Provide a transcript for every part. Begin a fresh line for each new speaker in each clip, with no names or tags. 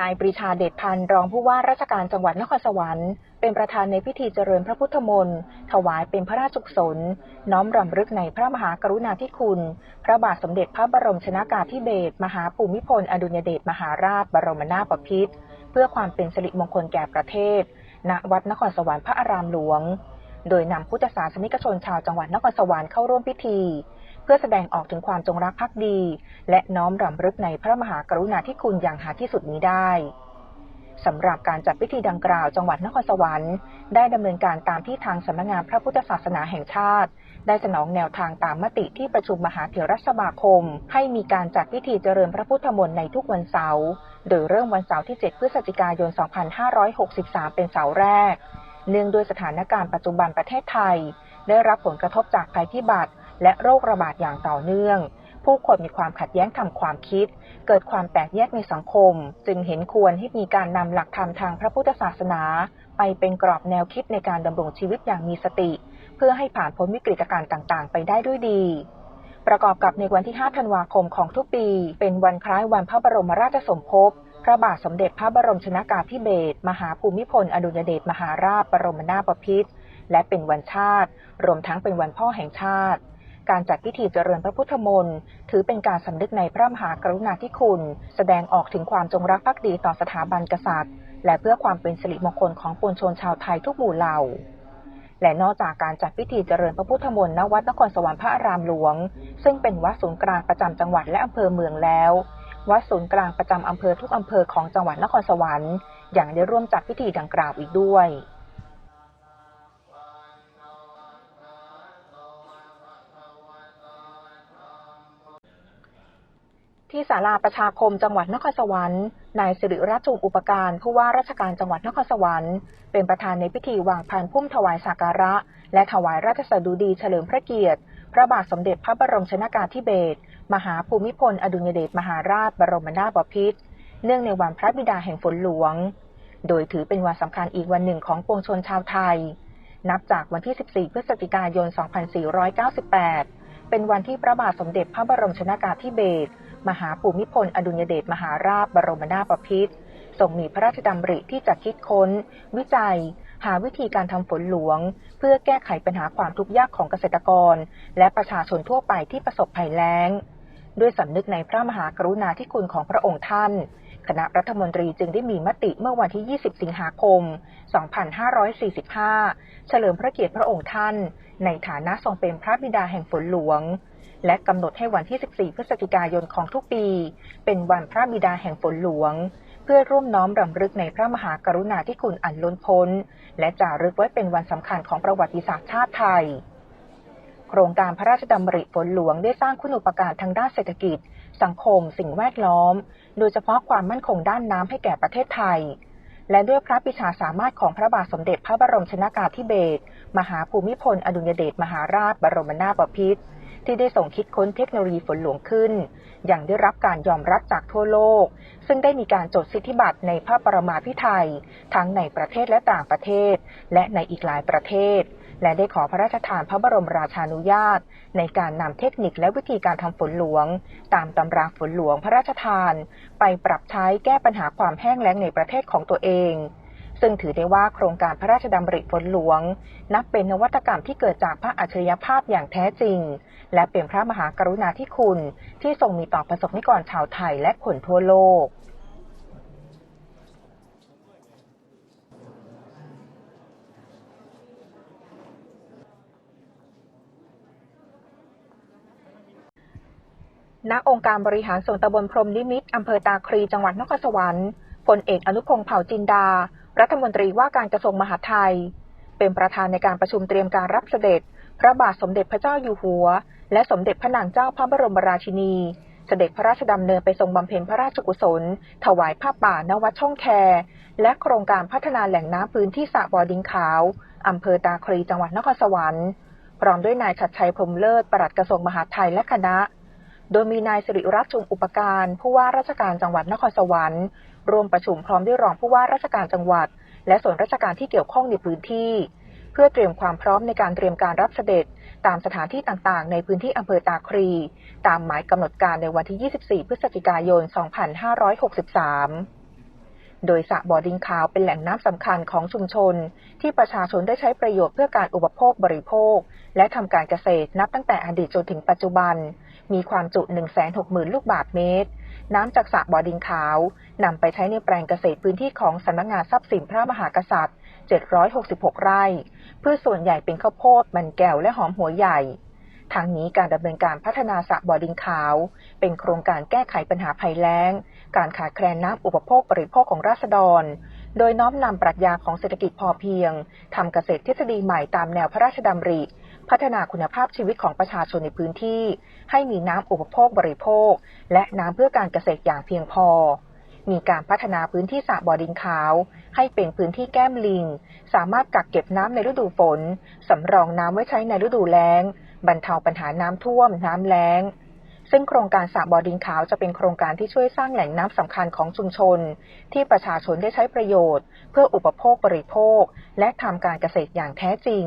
นายปรีชาเดชพันธ์รองผู้ว่าราชการจังหวัดนครสวรรค์ เป็นประธานในพิธีเจริญพระพุทธมนต์ถวายเป็นพระราชกุศลน้อมรำลึกในพระมหากรุณาธิคุณ พระบาทสมเด็จพระบรมชนากาธิเบศรมหาภูมิพลอดุลยเดชมหาราชบรมนาถบพิตรเพื่อความเป็นสิริมงคลแก่ประเทศ ณวัดนครสวรรค์พระอารามหลวง โดยนำพุทธศาสนิกชนชาวจังหวัดนครสวรรค์เข้าร่วมพิธี เพื่อแสดงออกถึงความจงรักภักดี และน้อมรำลึกในพระมหากรุณาธิคุณอย่างหาที่สุดมิได้สำหรับการจัดพิธีดังกล่าวจังหวัดนครสวรรค์ ได้ดำเนินการตามที่ทางสำนักงานพระพุทธศาสนาแห่งชาติ ได้สนองแนวทางตามมติที่ประชุมมหาเถรสมาคม ให้มีการจัดพิธีเจริญพระพุทธมนต์ในทุกวันเสาร์โดยเริ่มวันเสาร์ที่ 7 พฤศจิกายน 2563 เป็นเสาร์แรก เนื่องด้วยสถานการณ์ปัจจุบันประเทศไทย ได้รับผลกระทบจากภัยพิบัติ และโรคระบาดอย่างต่อเนื่อง ผู้คนมีความขัดแย้งทางความคิด เกิดความแตกแยกในสังคม จึงเห็นควรให้มีการนำหลักธรรมทางพระพุทธศาสนา ไปเป็นกรอบแนวคิดในการดำรงชีวิตอย่างมีสติ เพื่อให้ผ่านพ้นวิกฤตการณ์ต่างๆ ไปได้ด้วยดีประกอบกับในวันที่ 5 ธันวาคมของทุกปี เป็นวันคล้ายวันพระบรมราชสมภพ พระบาทสมเด็จพระบรมชนากาธิเบศร มหาภูมิพล อดุลยเดช มหาราช บรมนาถบพิตร และเป็นวันชาติ รวมทั้งเป็นวันพ่อแห่งชาติ การจัดพิธีเจริญพระพุทธมนต์ถือเป็นการสำนึกในพระมหากรุณาธิคุณ แสดงออกถึงความจงรักภักดีต่อสถาบันกษัตริย์ และเพื่อความเป็นสิริมงคลของปวงชนชาวไทยทุกหมู่เหล่า และนอกจากการจัดพิธีเจริญพระพุทธมนต์ณวัดนครสวรรค์พระอารามหลวง ซึ่งเป็นวัดศูนย์กลางประจำจังหวัดและอำเภอเมืองแล้ว วัดศูนย์กลางประจำอำเภอทุกอำเภอของจังหวัดนครสวรรค์อย่างได้ร่วมจัดพิธีดังกล่าวอีกด้วย ที่ศาลาประชาคมจังหวัดนครสวรรค์นายสิริรัตน์จุงอุปการผู้ว่าราชการจังหวัดนครสวรรค์เป็นประธานในพิธีวางพานพุ่มถวายสักการะ และถวายราชสดุดีเฉลิมพระเกียรติ พระบาทสมเด็จพระบรมชนากาธิเบศรมหาภูมิพล อดุลยเดชมหาราช บรมนาถบพิตรเนื่องในวันพระบิดาแห่งฝนหลวง โดยถือเป็นวันสำคัญอีกวันหนึ่งของปวงชนชาวไทย นับจากวันที่ 14 พฤศจิกายน 2498 เป็นวันที่พระบาทสมเด็จพระบรมชนากาธิเบศร มหาภูมิพลอดุลยเดชมหาราชบรมนาถบพิตรทรงมีพระราชดำริที่จะคิดค้น วิจัย หาวิธีการทำฝนหลวง เพื่อแก้ไขปัญหาความทุกข์ยากของเกษตรกร และประชาชนทั่วไปที่ประสบภัยแล้ง ด้วยสำนึกในพระมหากรุณาธิคุณของพระองค์ท่าน คณะรัฐมนตรีจึงได้มีมติเมื่อวันที่ 20 สิงหาคม 2545 เฉลิมพระเกียรติพระองค์ท่าน ในฐานะทรงเป็นพระบิดาแห่งฝนหลวง และกำหนดให้วันที่ 14 พฤศจิกายนของทุกปี เป็นวันพระบิดาแห่งฝนหลวง เพื่อร่วมน้อมรำลึกในพระมหากรุณาธิคุณอันล้นพ้น และจารึกไว้เป็นวันสำคัญของประวัติศาสตร์ชาติไทย โครงการพระราชดำริฝนหลวงได้สร้างคุณูปการทางด้านเศรษฐกิจ สังคม สิ่งแวดล้อม โดยเฉพาะความมั่นคงด้านน้ำให้แก่ประเทศไทย และด้วยพระปิชาสามารถของพระบาทสมเด็จพระบรมชนากาธิเบศรมหาภูมิพล อดุญเดชมหาราชบรมนาถบพิตรที่ได้ส่งคิดค้นเทคโนโลยีฝนหลวงขึ้น อย่างได้รับการยอมรับจากทั่วโลก ซึ่งได้มีการจดสิทธิบัตรในพระประมาพิไทยทั้งในประเทศและต่างประเทศ และในอีกหลายประเทศ และได้ขอพระราชทานพระบรมราชานุญาต ในการนำเทคนิคและวิธีการทำฝนหลวง ตามตำราฝนหลวงพระราชทาน ไปปรับใช้แก้ปัญหาความแห้งแล้งในประเทศของตัวเอง ซึ่งถือได้ว่าโครงการพระราชดำริฝนหลวง นับเป็นนวัตกรรมที่เกิดจากพระอัจฉริยภาพอย่างแท้จริง และเป็นพระมหากรุณาธิคุณที่ทรงมีต่อประสบนิกรชาวไทยและคนทั่วโลก ณองค์การบริหารส่วนตำบลพรมนิมิตอำเภอตาคลีจังหวัดนครสวรรค์พลเอกอนุพงษ์เผ่าจินดา รัฐมนตรีว่าการกระทรวงมหาดไทย เป็นประธานในการประชุมเตรียมการรับเสด็จ พระบาทสมเด็จพระเจ้าอยู่หัว และสมเด็จพระนางเจ้าพระบรมราชินี เสด็จพระราชดำเนินไปทรงบำเพ็ญพระราชกุศล ถวายผ้าป่านวัดช่องแค และโครงการพัฒนาแหล่งน้ำพื้นที่สระบอดินขาวอำเภอตาคลีจังหวัดนครสวรรค์พร้อมด้วยนายชัดชัยพรมเลิศปลัดกระทรวงมหาดไทยและคณะ โดยมีนายสิริรัตน์จุงอุปการผู้ว่าราชการจังหวัดนครสวรรค์ร่วมประชุมพร้อมด้วยรองผู้ว่าราชการจังหวัด และส่วนราชการที่เกี่ยวข้องในพื้นที่ เพื่อเตรียมความพร้อมในการเตรียมการรับเสด็จ ตามสถานที่ต่างๆ ในพื้นที่อำเภอตาครี ตามหมายกำหนดการในวันที่ 24 พฤศจิกายน 2563โดยสระบ่อดินขาวเป็นแหล่งน้ำสำคัญของชุมชน ที่ประชาชนได้ใช้ประโยชน์เพื่อการอุปโภคบริโภค และทำการเกษตรนับตั้งแต่อดีตจนถึงปัจจุบัน มีความจุ 160,000 ลูกบาศก์เมตร น้ำจากสระบ่อดินขาวนำไปใช้ในแปลงเกษตรพื้นที่ของสำนักงานทรัพย์สินพระมหากษัตริย์ 766 ไร่พืชส่วนใหญ่เป็นข้าวโพด มันแก้วและหอมหัวใหญ่ทางนี้การดำเนินการพัฒนาสระบ่อดินขาว เป็นโครงการแก้ไขปัญหาภัยแล้ง การขาดแคลนน้ำอุปโภคบริโภคของราษฎร โดยน้อมนำปรัชญาของเศรษฐกิจพอเพียงทำเกษตรทฤษฎีใหม่ตามแนวพระราชดำริ พัฒนาคุณภาพชีวิตของประชาชนในพื้นที่ ให้มีน้ำอุปโภคบริโภค และน้ำเพื่อการเกษตรอย่างเพียงพอ มีการพัฒนาพื้นที่สระบ่อดินขาว ให้เป็นพื้นที่แก้มลิง สามารถกักเก็บน้ำในฤดูฝน สำรองน้ำไว้ใช้ในฤดูแล้ง บรรเทาปัญหาน้ำท่วม น้ำแล้งซึ่งโครงการสระบ่อดินขาวจะเป็นโครงการที่ช่วยสร้างแหล่งน้ำสำคัญของชุมชน ที่ประชาชนได้ใช้ประโยชน์ เพื่ออุปโภคบริโภค และทำการเกษตรอย่างแท้จริง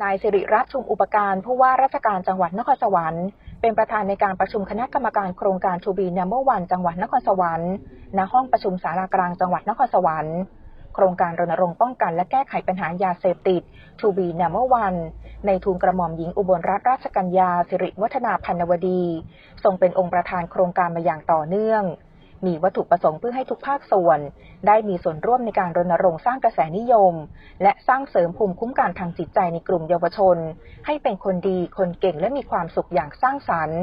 นายสิริรัตน์ชุมอุปการผู้ว่าราชการจังหวัดนครสวรรค์เป็นประธานในการประชุมคณะกรรมการโครงการทูบีนัมเบอร์วันจังหวัดนครสวรรค์ณห้องประชุมสารากลางจังหวัดนครสวรรค์ โครงการรณรงค์ป้องกันและแก้ไขปัญหายาเสพติดทูบีนัมเบอร์วันในทูลกระหม่อมหญิงอุบลรัตนราชกัญญาสิริวัฒนาพันนวดี ทรงเป็นองค์ประธานโครงการมาอย่างต่อเนื่อง มีวัตถุประสงค์เพื่อให้ทุกภาคส่วน ได้มีส่วนร่วมในการรณรงค์สร้างกระแสนิยม และสร้างเสริมภูมิคุ้มกันทางจิตใจในกลุ่มเยาวชน ให้เป็นคนดีคนเก่งและมีความสุขอย่างสร้างสรรค์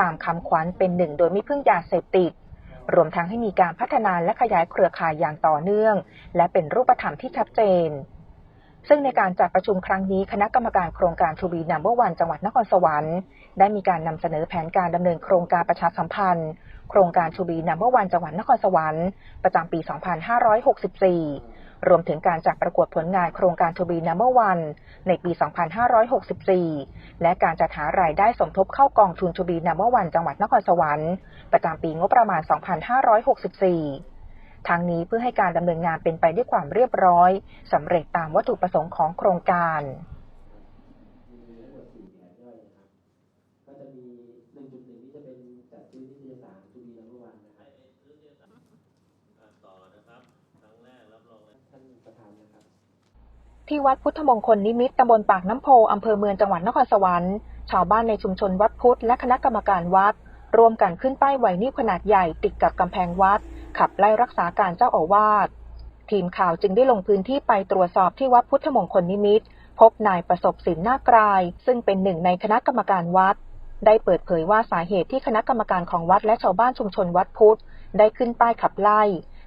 ตามคำขวัญเป็นหนึ่งโดยไม่พึ่งยาเสพติด รวมทั้งให้มีการพัฒนาและขยายเครือข่ายอย่างต่อเนื่อง และเป็นรูปธรรมที่ชัดเจนซึ่งในการจัดประชุมครั้งนี้คณะกรรมการโครงการทูบีนัมเบอร์วันจังหวัดนครสวรรค์ ได้มีการนำเสนอแผนการดำเนินโครงการประชาสัมพันธ์ โครงการทูบีนัมเบอร์วันจังหวัดนครสวรรค์ประจำปี 2564 รวมถึงการจัดประกวดผลงานโครงการทูบีนัมเบอร์วันในปี 2564 และการจัดหารายได้สมทบเข้ากองทุนทูบีนัมเบอร์วันจังหวัดนครสวรรค์ประจำปีงบประมาณ 2564ทางนี้เพื่อให้การดำเนินงานเป็นไปด้วยความเรียบร้อยสำเร็จตามวัตถุประสงค์ของโครงการ
ก็จะมี 1.1 ที่จะเป็นจัดซื้อนิตยสารทูบีนัมเบอร์วันนะครับ
อะต่อนะครับ ครั้งแรกรับรองเลย
ท่านประธานนะครับ
ที่วัดพุทธมงคลนิมิตตำบลปากน้ำโพอำเภอเมืองจังหวัดนครสวรรค์ ชาวบ้านในชุมชนวัดพุทธและคณะกรรมการวัด รวมกันขึ้นป้ายไวนิวขนาดใหญ่ติดกับกำแพงวัด ขับไล่รักษาการเจ้าอาวาสทีมข่าวจึงได้ลงพื้นที่ไปตรวจสอบที่วัดพุทธมงคลนิมิต พบนายประสบสินนากราย ซึ่งเป็นหนึ่งในคณะกรรมการวัด ได้เปิดเผยว่าสาเหตุที่คณะกรรมการของวัดและชาวบ้านชุมชนวัดพุทธได้ขึ้นป้ายขับไล่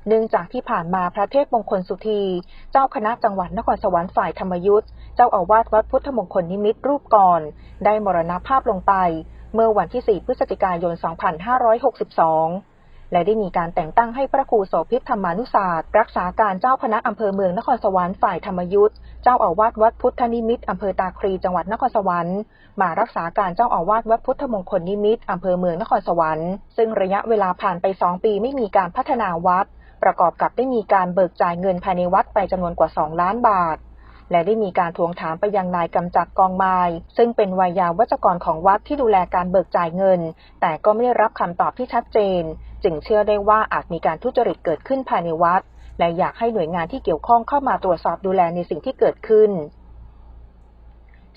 เนื่องจากที่ผ่านมาพระเทพมงคลสุธี เจ้าคณะจังหวัดนครสวรรค์ฝ่ายธรรมยุทธ์เจ้าอาวาสวัดพุทธมงคลนิมิตรรูปก่อน ได้มรณภาพลงไป เมื่อวันที่ 4 พฤศจิกายน 2562 และได้มีการแต่งตั้งให้พระครูโสภิตธรรมานุศาสตร์ รักษาการเจ้าคณะอำเภอเมืองนครสวรรค์ฝ่ายธรรมยุทธ์เจ้าอาวาสวัดพุทธนิมิตอำเภอตาคลีจังหวัดนครสวรรค์มารักษาการเจ้าอาวาสวัดพุทธมงคลนิมิตอำเภอเมืองนครสวรรค์ซึ่งระยะเวลาผ่านไป 2 ปีไม่มีการพัฒนาวัด ประกอบกับได้มีการเบิกจ่ายเงินภายในวัดไปจำนวนกว่า 2 ล้านบาท และได้มีการทวงถามไปยังนายกำจัดกองไม้ซึ่งเป็นวัยยาวัจกรของวัดที่ดูแลการเบิกจ่ายเงิน แต่ก็ไม่ได้รับคำตอบที่ชัดเจน จึงเชื่อได้ว่าอาจมีการทุจริตเกิดขึ้นภายในวัด และอยากให้หน่วยงานที่เกี่ยวข้องเข้ามาตรวจสอบดูแลในสิ่งที่เกิดขึ้น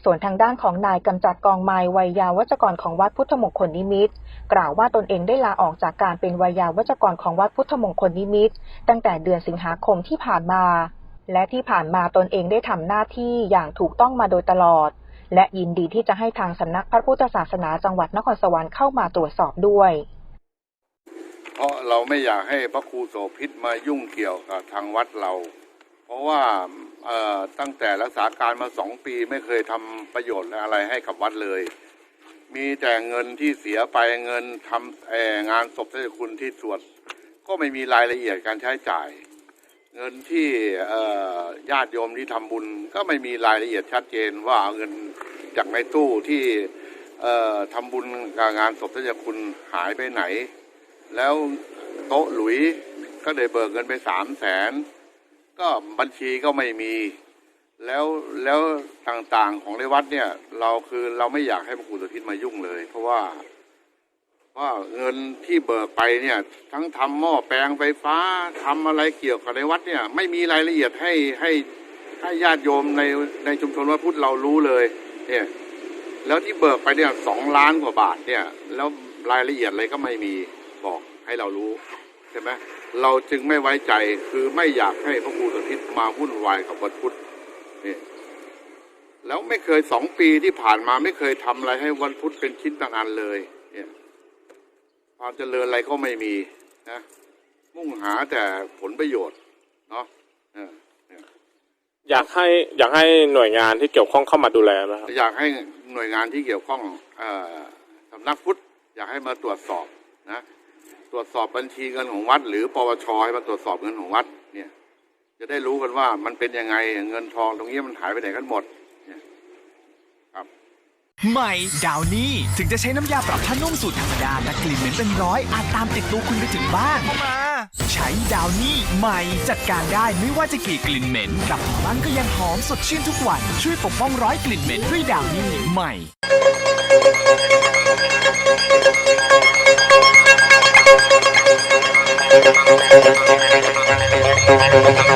ส่วนทางด้านของนายกำจัดกองไม้วัยยาวัจกรของวัดพุทธมงคลนิมิตรกล่าวว่าตนเองได้ลาออกจากการเป็นวัยยาวัจกรของวัดพุทธมงคลนิมิตรตั้งแต่เดือนสิงหาคมที่ผ่านมา และที่ผ่านมาตนเองได้ทำหน้าที่อย่างถูกต้องมาโดยตลอด และยินดีที่จะให้ทางสำนักพระพุทธศาสนาจังหวัดนครสวรรค์เข้ามาตรวจสอบด้วย
เพราะเราไม่อยากให้พระครูโสพิษมายุ่งเกี่ยวกับทางวัดเรา เพราะว่า ตั้งแต่รักษาการมาสองปีไม่เคยทำประโยชน์อะไรให้กับวัดเลย มีแต่เงินที่เสียไปเงินทำเอ่องานศพท่านเจ้าคุณที่สวด ก็ไม่มีรายละเอียดการใช้จ่าย เงินที่ญาติโยมที่ทำบุญ ก็ไม่มีรายละเอียดชัดเจนว่าเงินจากในตู้ที่ทำบุญกับงานศพท่านเจ้าคุณหายไปไหน แล้วโต๊ะหลุยก็ได้เบิกเงินไปสามแสน ก็บัญชีก็ไม่มี แล้วแล้วต่างๆของในวัดเนี่ย เราคือเราไม่อยากให้พระครูสุทิศมายุ่งเลย เพราะว่าว่าเงินที่เบิกไปเนี่ย ทั้งทำหม้อแปลงไฟฟ้าทำอะไรเกี่ยวกับในวัดเนี่ย ไม่มีรายละเอียดให้ให้ให้ญาติโยมในในชุมชนวัดพุทธเรารู้เลย เนี่ย แล้วที่เบิกไปเนี่ยสองล้านกว่าบาทเนี่ย แล้วรายละเอียดอะไรก็ไม่มีบอกให้เรารู้ ใช่ไหมเราจึงไม่ไว้ใจคือไม่อยากให้พระครูสถิตมาวุ่นวายกับวัดพุทธนี่แล้วไม่เคยสองปีที่ผ่านมาไม่เคยทำอะไรให้วันพุทธเป็นชิ้นต่างอันเลย เนี่ยความเจริญอะไรก็ไม่มีนะมุ่งหาแต่ผลประโยชน์เนาะเออ
อยากให้อยากให้หน่วยงานที่เกี่ยวข้องเข้ามาดูแลไหมครับ
อยากให้หน่วยงานที่เกี่ยวข้องเออสำนักพุทธอยากให้มาตรวจสอบนะ ตรวจสอบบัญชีเงินของวัด หรือปวชให้มาตรวจสอบเงินของวัด เนี่ย จะได้รู้กันว่ามันเป็นยังไงเงินทองตรงนี้มันหายไปไหนกันหมดครับ
ใหม่ดาวนี่ถึงจะใช้น้ำยาปรับผ้านุ่มสูตรธรรมดาแต่กลิ่นเหม็นเป็นร้อยอาจตามติดตัวคุณไปถึงบ้านมา ใช้ดาวนี่ใหม่จัดการได้ไม่ว่าจะกี่กลิ่นเหม็นกลับถึงบ้านก็ยังหอมสดชื่นทุกวัน ช่วยปกป้องร้อยกลิ่นเหม็นด้วยดาวนี่ใหม่
Thank you.